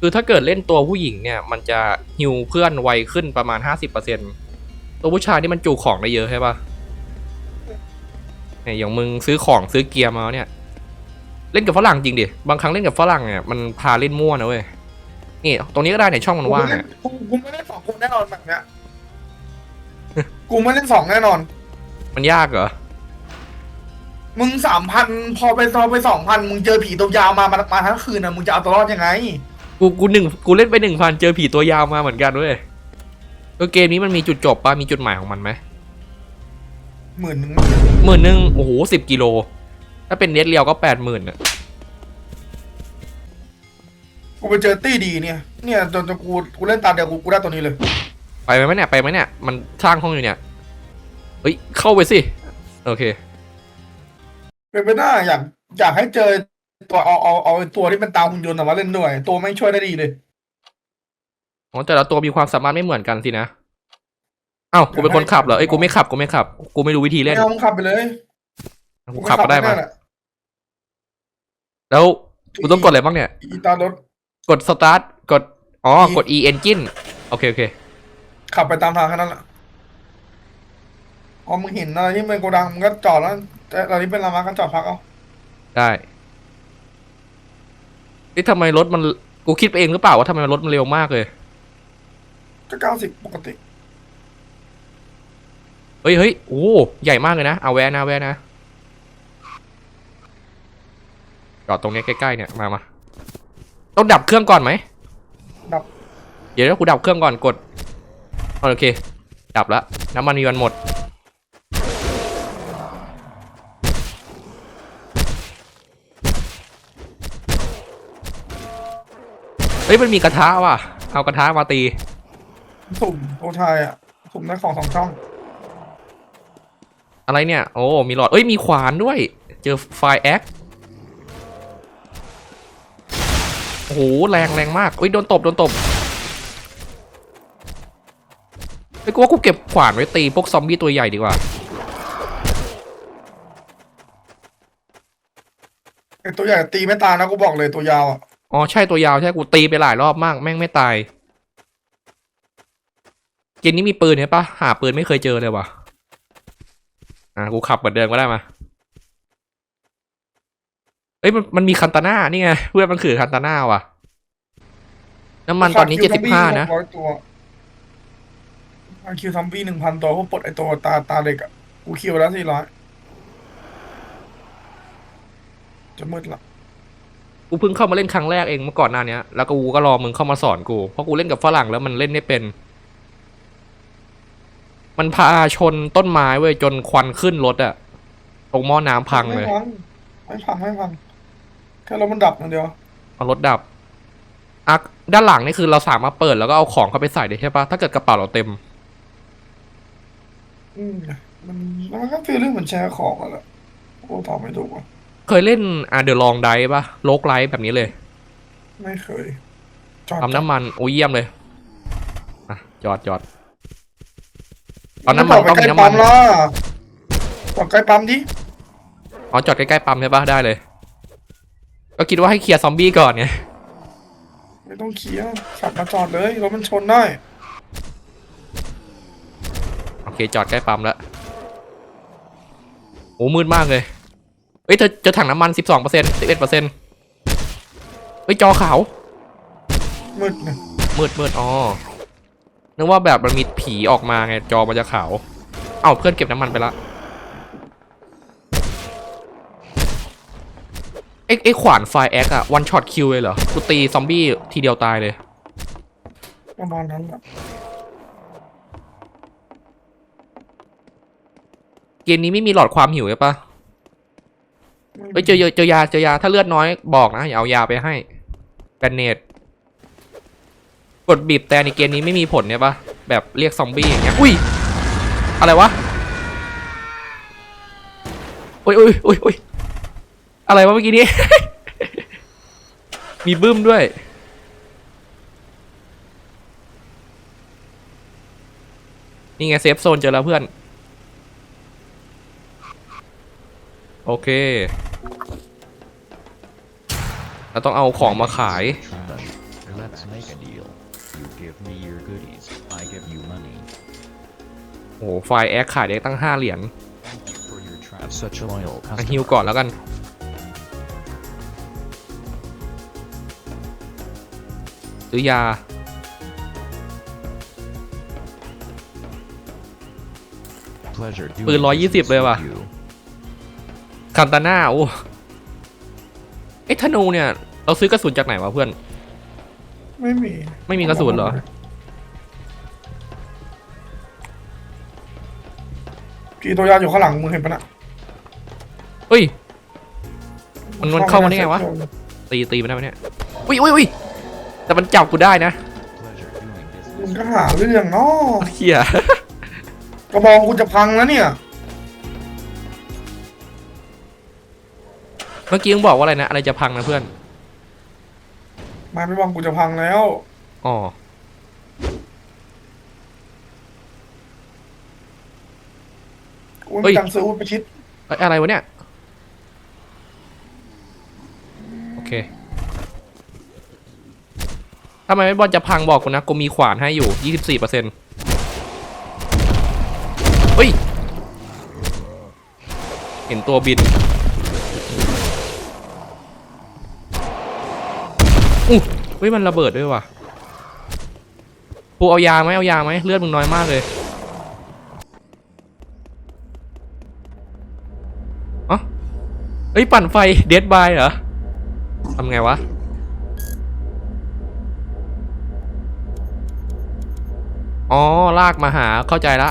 คือถ้าเกิดเล่นตัวผู้หญิงเนี่ย มันจะฮิวเพื่อนไวขึ้นประมาณ 50%ตัวผู้ชายนี่มันจูของได้เยอะใช่ปะเนี่ยอย่างมึงซื้อของซื้อเกียร์มาเนี่ย เล่นกับฝรั่งจริงดิ บางครั้งเล่นกับฝรั่งเนี่ยมันพาเล่นมั่วนะเว้ย นี่ ตรงนี้ก็ได้เนี่ยช่องมันว่างกูไม่เนี่ยเล่นกูกูไม่เล่นสองคนแน่นอนแบบเนี้ย กูไม่เล่นสองแน่นอน มันยากเหรอ มึงสามพันพอไปตอนไปสองพันมึงเจอผีตัวยาวมามามาทั้งคืนนะมึงจะเอาตัวรอดยังไง กูกูหนึ่งกูเล่นไปหนึ่งพันเจอผีตัวยาวมาเหมือนกันเว้ยก็เกมนี้มันมีจุดจบปะมีจุดหมายของมันไหมหมื่นหนึ่งหมื่นหนึ่งโอ้โหสิบกิโล ถ้าเป็นเน็ตเรียวก็แปดหมื่นอะกูไปเจอตี้ดีเนี่ย เนี่ยจนจนกูกูเล่นตาเดียวกูกูได้ตัวนี้เลย ไปไหมเนี่ยไปไหมเนี่ยมันสร้างห้องอยู่เนี่ยเฮ้ยเข้าไปสิ โอเค เป็นไปได้อยากอยากให้เจอ ตัวเอาเอาเอาตัวที่เป็นตาหุ่นยนต์อะมาเล่นด้วย ตัวไม่งช่วยได้ดีเลย อ๋อแต่ละตัวมีความสามารถไม่เหมือนกันสินะเอ้ากูเป็นคนขับเหรอเอ้ยกูไม่ขับกูไม่ขับ กูไม่รู้วิธีไม่เล่นเอามึงขับไปเลยกูขับก็ได้มาแน่แหละแล้วกูต้องกดอะไรบ้างเนี่ย อีตารถกดสตาร์ทกดอ๋อกด e engine โอเคโอเค ขับไปตามทางแค่นั้นแหละพอมึงเห็นอะไรที่เป็นโกดังมึงก็จอดแล้วแต่ตอนนี้เป็นลามาก็จอดพักเอาได้ นี่ทำไมรถมันกูคิดไปเองหรือเปล่าว่าทำไมรถมันเร็วมากเลย ก็เก้าสิบปกติ เฮ้ยเฮ้ยโอ้ใหญ่มากเลยนะเอาแวะนะแวะนะจอดตรงเนี้ยใกล้ๆเนี่ยมามาต้องดับเครื่องก่อนไหมดับ เดี๋ยวนะกูดับเครื่องก่อนกดโอเค ดับแล้วน้ำมันมีวันหมด เฮ้ยมันมีกระทะว่ะ เอากระทะมาตี สุ่มโอทายอะสุ่มได้ของสองช่อง อะไรเนี่ย โอ้ มีหลอด เอ้ย มีขวานด้วย เจอไฟแอคโอ้โห แรงแรงมากเอ้ย โดนตบ โดนตบไอ้ยกูว่ากูเก็บขวานไว้ตีพวกซอมบี้ตัวใหญ่ดีกว่าไอตัวใหญ่ตีไม่ตายนะกูบอกเลยตัวยาวอะ อ๋อใช่ตัวยาวใช่กูตีไปหลายรอบมากแม่งไม่ตาย เกมนี้มีปืนใช่ปะหาปืนไม่เคยเจอเลยว่ะ อะกูขับเหมือนเดิมก็ได้มาเอ้ยมันมันมีคันตาน่านี่ไงเพื่อนมันคือคันตาน่าว่ะ น้ำมันตอนนี้คิเจ็วดสิบห้านะร้อยตัวอันคิวซัมบี้หนึ่งพันตัวพวกปลดไอตัวตาตาเด็กอะกูคิวแล้วสี่ร้อยจะมืดละ กูเพิ่งเข้ามาเล่นครั้งแรกเองเมื่อก่อนหน้าเนี้ยแล้วก็กูก็รอมึงเข้ามาสอนกูเพราะกูเล่นกับฝรั่งแล้วมันเล่นไม่เป็น มันพาชนต้นไม้เว้ยจนควันขึ้นรถอะตรงหม้อน้ำพังเลยไม่พังไม่พังไม่พังแค่รถมันดับอย่างเดียวเอารถดับอะด้านหลังนี่คือเราสามารถเปิดแล้วก็เอาของเข้าไปใส่ได้ใช่ปะถ้าเกิดกระเป๋าเราเต็ม อืมมันมันก็ฟีลลิ่งเหมือนแชร์ของอะแหละโอ้ตอบไม่ถูกอะ เคยเล่นอะเดอะลองไดปะโลกไลท์แบบนี้เลยไม่เคยจอดปั๊มน้ำมันโอ้ยเยี่ยมเลยอะจอดจอดปั๊มน้ำมันจต้อองดไปมีใกล้น้ำมัปั๊นมละจอดใกล้ปั๊มดิอ๋อจอดใกล้ๆปั๊มใช่ปะได้เลย ก็คิดว่าให้เคลียร์ซอมบี้ก่อนเนี่ยไม่ต้องเคลียร์ขับมาจอดเลยรถมันชนได้โอเคจอดใกล้ปั๊มแล้วโอ้มืดมากเลย เฮ้ยเธอเจอถังน้ำมันสิบสองเปอร์เซ็นต์สิบเอ็ดเปอร์เซ็นต์เฮ้ยจอขาว มืดเนี่ยมืดมืดอ๋อนึกว่าแบบมันมีผีออกมาไงจอมันจะขาว เอ้าเพื่อนเก็บน้ำมันไปละไอ้ไอ้ขวานไฟแอคอะวันช็อตคิวเลยเหรอ กูตีซอมบี้ทีเดียวตายเลย ประมาณนั้นแหละเกมนี้ไม่มีหลอดความหิวใช่ปะ เฮ้ยเจอเจอเจอยาเจอยาถ้าเลือดน้อยบอกนะอย่าเอายาไปให้แบนเนตกดบีบแต่ในเกมนี้ไม่มีผลเนี่ยปะแบบเรียกซอมบี้อย่างเงี้ยอุ้ยอะไรวะอุ้ยอุ้ยอุ้ยอุ้ยอะไรวะเมื่อกี้นี้ มีบึ้มด้วยนี่ไงเซฟโซนเจอแล้วเพื่อน โอเค เราต้องเอาของมาขาย Let's make a deal. You give me your goodies, I give you money. โอ้โหไฟล์แอคขายได้ตั้งห้าเหรียญ Thank you for your trust. Such a loyal อะ customer. ฮิวก่อนแล้วกันซื้อยา Pleasure doing ปืน business 120 เลยว่ะ with you. คันตาน่าโอ้ ไอ้ธนูเนี่ย เราซื้อกระสุนจากไหนวะเพื่อน ไม่มีไม่มีกระสุนเหรอกี่ตัวยาอยู่ข้างหลังมึงเห็นปะน่ะเฮ้ย มันมันเข้ามาได้ไงวะ ตีตีมันได้ไหมเนี่ย อุ้ยอุ้ยอุ้ยแต่มันจับกูได้นะ Pleasure doing มึง business. ก็หาเรื่องเนาะเฮียกระบองกูจะพังแล้วเนี่ย มื่อกี้มึงบอกว่าอะไรนะ อะไรจะพังนะเพื่อน ไมาไม่บังกูจะพังแล้ว อ๋อ กูไม่เฮ้ยมีตังค์ซื้ออาวุธไปชิดเอ้ยอะไรวะเนี่ย โอเคทำไมไม่บอลจะพังบอกกูนะ กูมีขวานให้อยู่ 24%เฮ้ย เห็นตัวบิน อู้เฮ้ยมันระเบิดด้วยว่ะปูเอายาไหมเอายาไหมเลือดมึงน้อยมากเลยอ๋อเฮ้ยปั่นไฟเดดบายเหรอทำไงวะอ๋อลากมาหาเข้าใจละ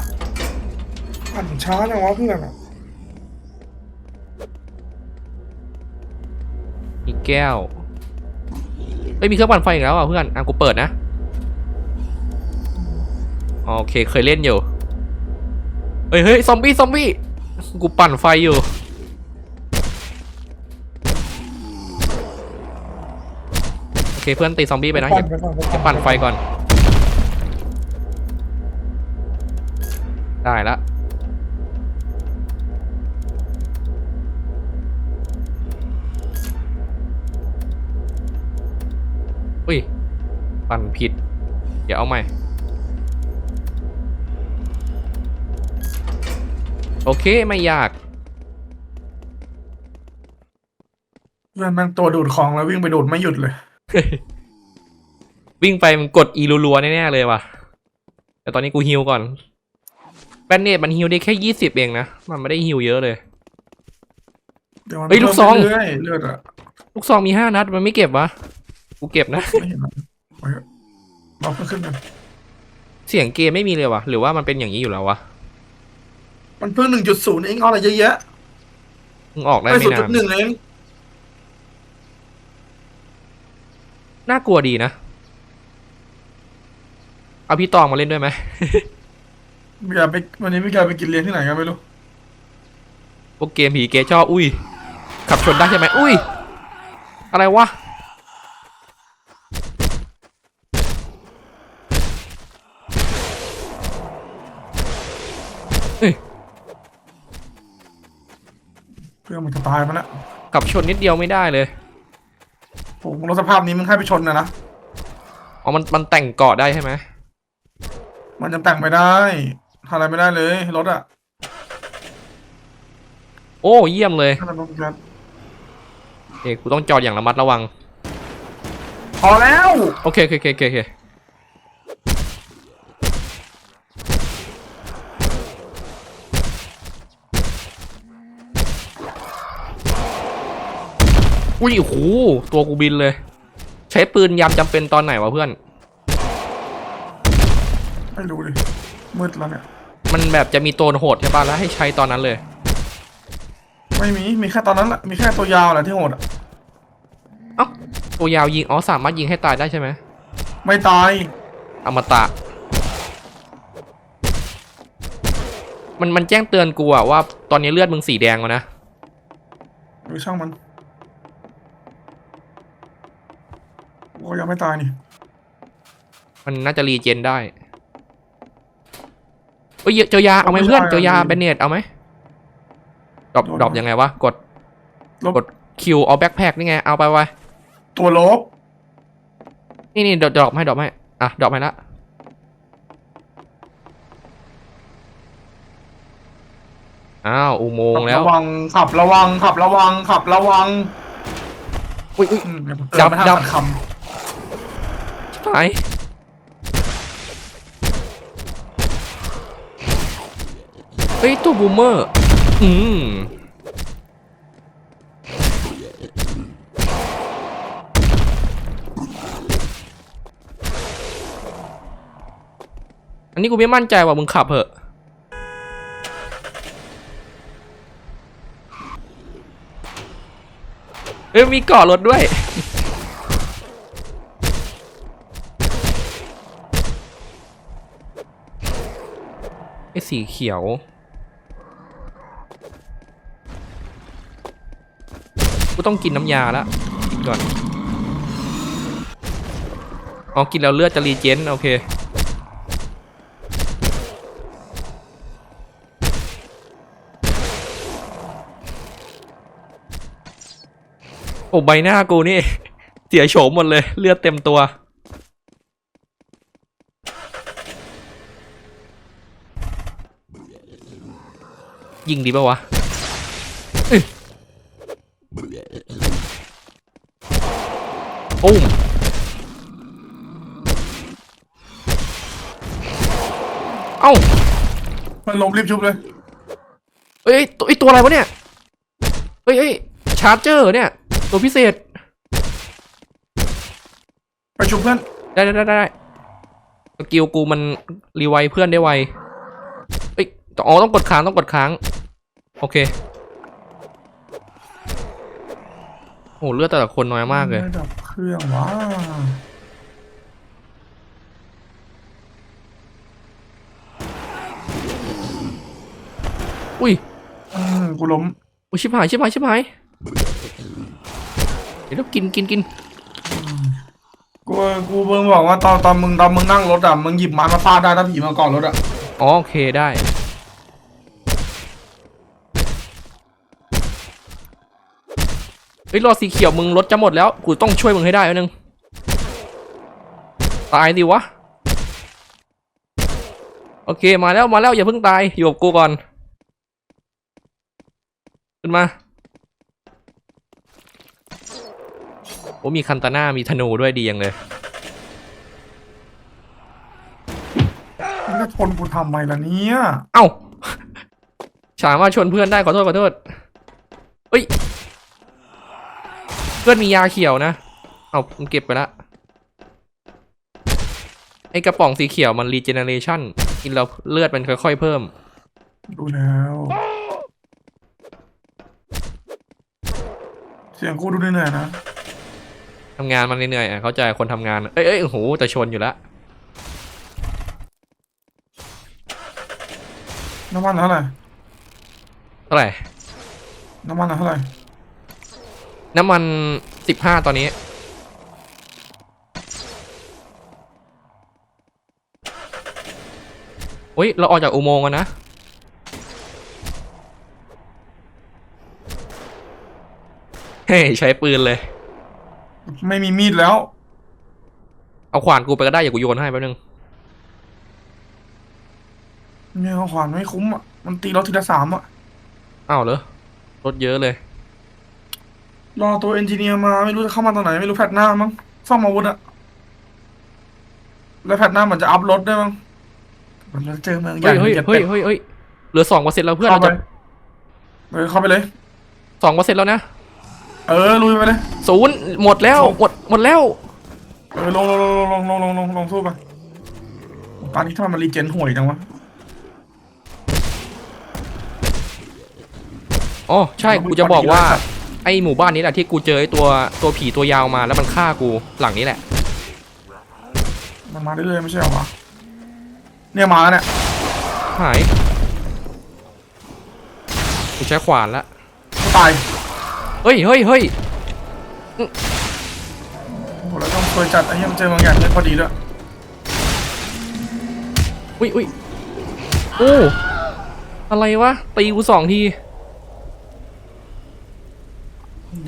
ปั่นช้าจังวะเพื่อนอะมีแก้ว ไม่มีเครื่องปั่นไฟอีกแล้วอะเพื่อนอะกูเปิดนะโอเคเคยเล่นอยู่เฮ้ยเฮ้ยซอมบี้ซอมบี้กูปั่นไฟอยู่โอเคเพื่อนตีซอมบี้ไปนะอย่าไปปั่นจะปั่นไฟก่อน ได้ละ ปั่นผิด เดี๋ยวเอาใหม่ โอเคไม่ยากเพื่อนแมันตัวดูดของแล้ววิ่งไปดูดไม่หยุดเลย วิ่งไปมันกดอีรัวๆแน่ๆเลยว่ะ แต่ตอนนี้กูฮิวก่อนแบนเนตมันฮิวได้แค่ยี่สิบเองนะ มันไม่ได้ฮิวเยอะเลยเดี๋ยวมันเฮ้ยลูกซอง เรื่อยๆเลือดอะลูกซองมีห้านัดมันไม่เก็บวะ กูเก็บนะ ไม่เห็นหร อกไปเถอะเราเพิ่งขึ้นกันเสียงเกมไม่มีเลยวะหรือว่ามันเป็นอย่างนี้อยู่แล้ววะมันเพิ่งหนึ่งจุดศูนย์เองเอาอะไรเยอะแยะมึงออกได้ไม่ไม่ศูนย์นาจุดนหนึ่งเองน่ากลัวดีนะ เอาพี่ตองมาเล่นด้วยไหมไม่อยากไปวันนี้ไม่อยากไปกินเลี้ยงที่ไหนกันไม่รู้พวกเกมผีเกมชอบอุ้ย ขับชนได้ใช่ไหมอุ้ย อะไรวะ เพื่อนมันจะตายมันละขับชนนิดเดียวไม่ได้เลยโอ้โหรถสภาพนี้มึงให้ไปชนนะนะ อ๋อมันมันแต่งเกาะได้ใช่ไหมมันยังแต่งไม่ได้ทำอะไรไม่ได้เลยรถอะโอ้เยี่ยมเลยขนาดรถกันเอกกูต้องจอดอย่างระมัดระวัง พอแล้ว โอเคโอเคโอเคโอเค อเคอุ้ยโอ้โหตัวกูบินเลย ใช้ปืนยามจำเป็นตอนไหนวะเพื่อน ไม่รู้ดิมืดแล้วเนี่ย มันแบบจะมีตัวโหดใช่ป่ะแล้วให้ใช้ตอนนั้นเลย ไม่มี มีแค่ตอนนั้นแหละ มีแค่ตัวยาวแหละที่โหดอะเอ้าตัวยาวยิงอ๋อสามารถยิงให้ตายได้ใช่ไหมไม่ตาย อมตะ มันมันแจ้งเตือนกูอะว่าตอนนี้เลือดมึงสีแดงแล้วนะ หรือช่างมัน โอ้ยังไม่ตายนี่ มันน่าจะรีเจนได้เอ้ยเจอยาเอาไหมเพื่อนเจอยาแบนเนตเอาไหมดรอปดรอปยังไงวะกดลบ กดคิวเอาแบ็คแพคนี่ไงเอาไปไว้ตัวลบ นี่นี่ดอกดอกให้ดอกให้อะดอกให้ละอ้าวอุโมงค์แล้วระวังขับระวังขับระวังขับระวังอุ้ยอุ้ยอืมเยวผมดับเติมไม่ทันดับค หาย เฮ้ย ตัวบูมเมอร์ อืมอันนี้กูไม่มั่นใจว่ามึงขับเหอะ เอ้ยมีเกาะรถด้วย ไอ้สีเขียว กูต้องกินน้ำยาแล้วกินก่อน อ๋อ กินแล้วเลือดจะรีเจนโอเค โอ้ใบหน้ากูนี่ เสียโฉมหมดเลย เลือดเต็มตัว ยิงดีป่าวะอื้อปุ้มเอ้าำมันล้มรีบชุบเลย เอ้ยตัวไอยตัวอะไรวะเนี่ยเฮ้ยเฮ้ยชาร์เจอร์เนี่ย ตัวพิเศษ ไปชุบเพื่อนได้ได้ได้ได้สกิลกูมันรีไวเพื่อนได้ไวเอ้ย อ๋อต้องกดค้างต้องกดค้าง โอเค โอ้เลือดแต่ละคนน้อยมากเลยไดับเครื่องวะอุ้ยอืมกูล้มอุ้ยชิบหายชิบหายชิบหาย เดี๋ยวเรากินกินกินกูกูเพิ่งบอกว่าตอนตอนมึงตอนมึงนั่งรถอะมึงหยิบไม้มาฟาดได้ถ้าผีมาก่อนรถอะ อ๋อโอเคได้ เฮ้ยรอสีเขียวมึงรถจะหมดแล้ว กูต้องช่วยมึงให้ได้อันนึง ตายดิวะ โอเคมาแล้วมาแล้วอย่าเพิ่งตาย อยู่กับกูก่อน ขึ้นมา โอ้มีคันตาน่ามีธนูด้วยดียังเลยมึงจะชนกูทำไมล่ะเนี่ย เอ้าสามารถชวนเพื่อนได้ขอโทษขอโทษเฮ้ย เพื่อนมียาเขียวนะ เอาผมเก็บไปละ ไอกระป๋องสีเขียวมันรีเจเนเรชันกินแล้วเลือดมันค่อยๆเพิ่ม ดูแล้ว เสียงกูดูเหนื่อยๆนะทำงานมันเหนื่อยๆอะเข้าใจคนทำงาน เอ้ยเอ้ยโอ้โหแต่ชนอยู่แล้วน้ำมันเท่าไหร่เท่าไหร่น้ำมันเท่าไหร่ น้ำมันสิบห้าตอนนี้โอ้ย เราออกจากอุโมงค์กันนะ เฮ้ย ใช้ปืนเลย ไม่มีมีดแล้ว เอาขวานกูไปก็ได้ อย่ากูโยนให้แป๊บนึง เนี่ยขวานไม่คุ้มอะ มันตีเราทีละสามอะ อ้าวเหรอ รถเยอะเลย รอตัวเอนจิเนียร์มาไม่รู้จะเข้ามาตอนไหน ไม่รู้แพทหน้ามั้งซ่อมอาวุธอะแล้วแพทหน้ามันจะอัพรถได้วยมั้งมันจะเจอเมืองใหญ่เฮ้ยเฮ้ยจ็ดเฮ้ยต็ดเฮ้ยเฮ้ยเหลือสองเปอร์เซ็นต์แล้วเพื่อนเข้าเราไปจะเออเข้าไปเลย สองเปอร์เซ็นต์แล้วนะเออลุยไปเลย ศูนย์หมดแล้วหมดหมดแล้ว เออลงลงลงลงลงลงลงลงสู้ไปตอนนี้ทำไมมันรีเจนห่วยจังวะอ๋อใช่กูจะบอกว่า ไอหมู่บ้านนี้แหละที่กูเจอไอตัวตัวผีตัวยาวมาแล้วมันฆ่ากูหลังนี้แหละ มันมาเรื่อยๆไม่ใช่เหรอวะเนี่ยมาแล้วเนี่ยหายกูใช้ขวานละตายเฮ้ยเฮ้ยเฮ้ยโอ้โหแล้วต้องเคยจัดไอ้เหี้ยังเจอบางอย่างเลยพอดีด้วยอุ้ยอุ้ยโอ้อะไรวะตีกูสองที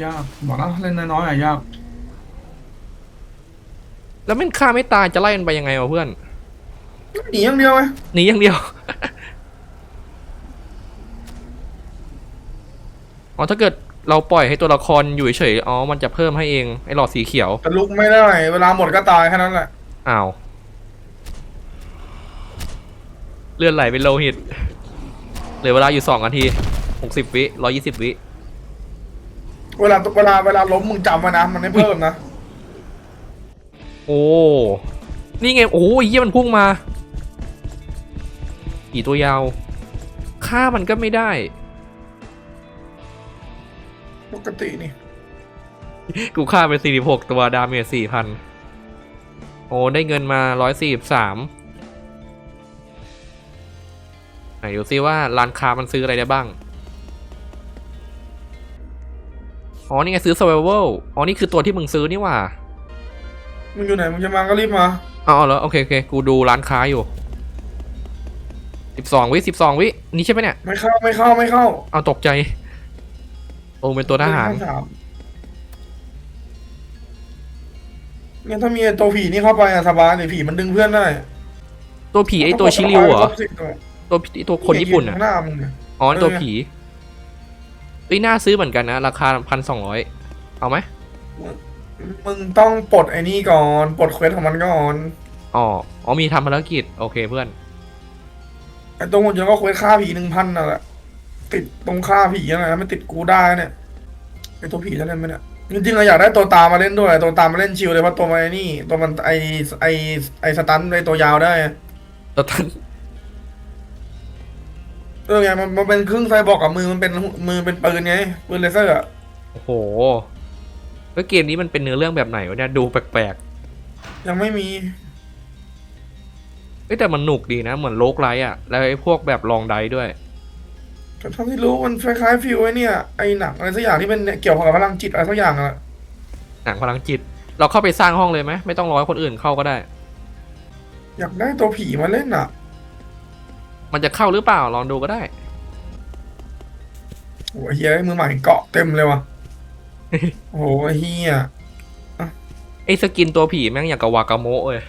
ยากบอกแล้วเล่นน้อยๆอะยากแล้วมันฆ่าไม่ตายจะไล่มันไปยังไงวะเพื่อนหนีอย่างเดียวไงหนีอย่างเดียว อ๋อถ้าเกิดเราปล่อยให้ตัวละครอยู่เฉยๆอ๋อ มันจะเพิ่มให้เองไอ้หลอดสีเขียว แต่ลุกไม่ได้ เวลาหมดก็ตายแค่นั้นแหละอ้าวเลือดไหลเป็นโลหิตเหลือเวลาอยู่สองนาทีหกสิบวิร้อยี่สิบวิ เวลาเวลาเวลาล้มมึงจำไว้นะ มันไม่เพิ่มนะ โอ้ นี่ไง โอ้ยเยี่ยมันพุ่งมากี่ตัวยาวฆ่ามันก็ไม่ได้ ปกตินี่ กูฆ่าไปสี่สิบหกตัวดาเมจสี่พันโอ้ได้เงินมาร้อยสี่สิบสามไหนดูซิว่าร้านค้ามันซื้ออะไรได้บ้าง อ๋อนี่ไงซื้อ survival อ๋อนี่คือตัวที่มึงซื้อนี่หว่ามึงอยู่ไหนมึงจะมาก็รีบมาอ๋อเหรอโอเคโอเคกูดูร้านค้าอยู่สิบสองวิสิบสองวินี่ใช่ไหมเนี่ยไม่เข้าไม่เข้าไม่เข้าเอาตกใจโอ้เป็นตัวทหารไม่เข้ถมเนี่ยถ้ามีไอ้ตัวผีนี่เข้าไปอะสบายเลยผีมันดึงเพื่อนได้ ตัวผีไอตัวชิริวเหรอคบสิบตัวตัวผีตัวคนญี่ปุ่นอะข้างหน้ามึงเนี่ยอ๋อตัวเออผี เอ้ยน่าซื้อเหมือนกันนะ ราคาพันสองร้อยเอาไหมมึงต้องปลดไอ้นี่ก่อนปลดเควสของมันก่อนอ๋ออ๋อมีทำภารกิจโอเคเพื่อนไอ้ตัวหุ่นยนต์ก็เควสฆ่าผีหนึ่งพันน่ะแหละติดตรงฆ่าผีอะไรนะไม่ติดกูได้เนี่ยไอ้ตัวผีจะเล่นไหมเนี่ยจริงๆเราอยากได้ตัวตามมาเล่นด้วยตัวตามมาเล่นชิลเลยเพราะตัวมันไอ้นี่ตัวมันไอไอไอสตันไอตัวยาวได้แล้วท่าน เออไงมันมันเป็นครึ่งไซบอร์กกับมือมันเป็นมือเป็นปืนไงปืนเลเซอร์อะโอ้โหแล้วเกมนี้มันเป็นเนื้อเรื่องแบบไหนวะเนี่ยดูแปลกยังไม่มีๆเอ้ยแต่มันหนุกดีนะเหมือนโลกไลท์อะแล้วไอ้พวกแบบลองไดด้วย แต่เท่าที่รู้มันคล้ายๆฟิวไอ้เนี่ยไอหนังอะไรสักอย่างที่เป็นเกี่ยวกับพลังจิตอะไรสักอย่างอะหนังพลังจิต เราเข้าไปสร้างห้องเลยไหมไม่ต้องรอให้คนอื่นเข้าก็ได้ อยากได้ตัวผีมาเล่นอะ มันจะเข้าหรือเปล่าลองดูก็ได้โอ้ยเฮียมือใหม่เกาะเต็มเลยว่ะ โอ้โหเฮียไอ้สกินตัวผีแม่งอย่างกับวากาโมะเลย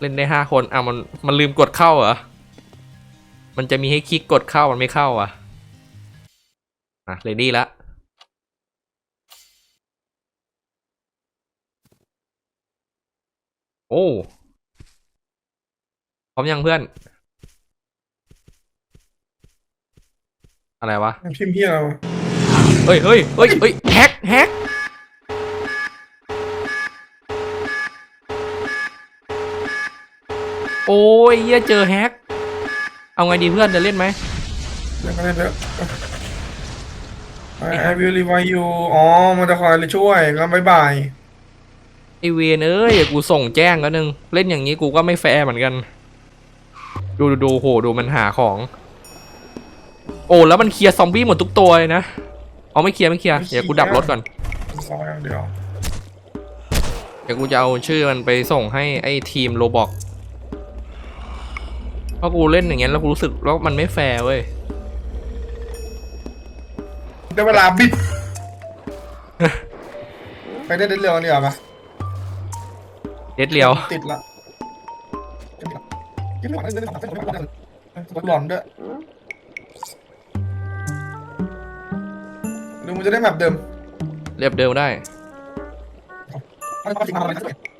เล่นได้ห้าคนอะมันมันลืมกดเข้าเหรอ มันจะมีให้คลิกกดเข้ามันไม่เข้าอะ อะเรดี้ละโอ้พร้อมยังเพื่อน อะไรวะพิมพ์เฮียอะไรวะเฮ้ยเฮ้ยเฮ้ยเฮ้ยแฮกแฮกโอ้ยเหี้ยเจอแฮกเอาไงดีเพื่อนจะเล่นไหมเล่นก็เล่นเถอะไอไอวิลรีไวยูอ๋อ มันจะคอยช่วยงั้นบายบายไอเวนเอ้ยเดี๋ยวกูส่งแจ้งแล้วนึง เล่นอย่างนี้กูก็ไม่แฟร์เหมือนกัน ดูดูดูโหดูมันหาของโอ้แล้วมันเคลียร์ซอมบี้หมดทุกตัวเลยนะเอาไม่เคลียร์ไม่เคลียร์เดี๋ยวกูดับรถก่อนซอยอย่างเดียวเดี๋ยวกูจะเอาชื่อมันไปส่งให้ไอ้ทีมโรบอกเพราะกูเล่นอย่างเงี้ยแล้วกูรู้สึกว่ามันไม่แฟร์เว้ยได้เวลาบิดไปได้เร็วๆนี่เหรอปะเด็ดเลียวติดละติดละติดละติดละติดละติดละติดละหลอนด้วย หรือมันจะได้แบบเดิม เรียบเดิมได้ไม่ต้องติดมาอะไรสักอย่าง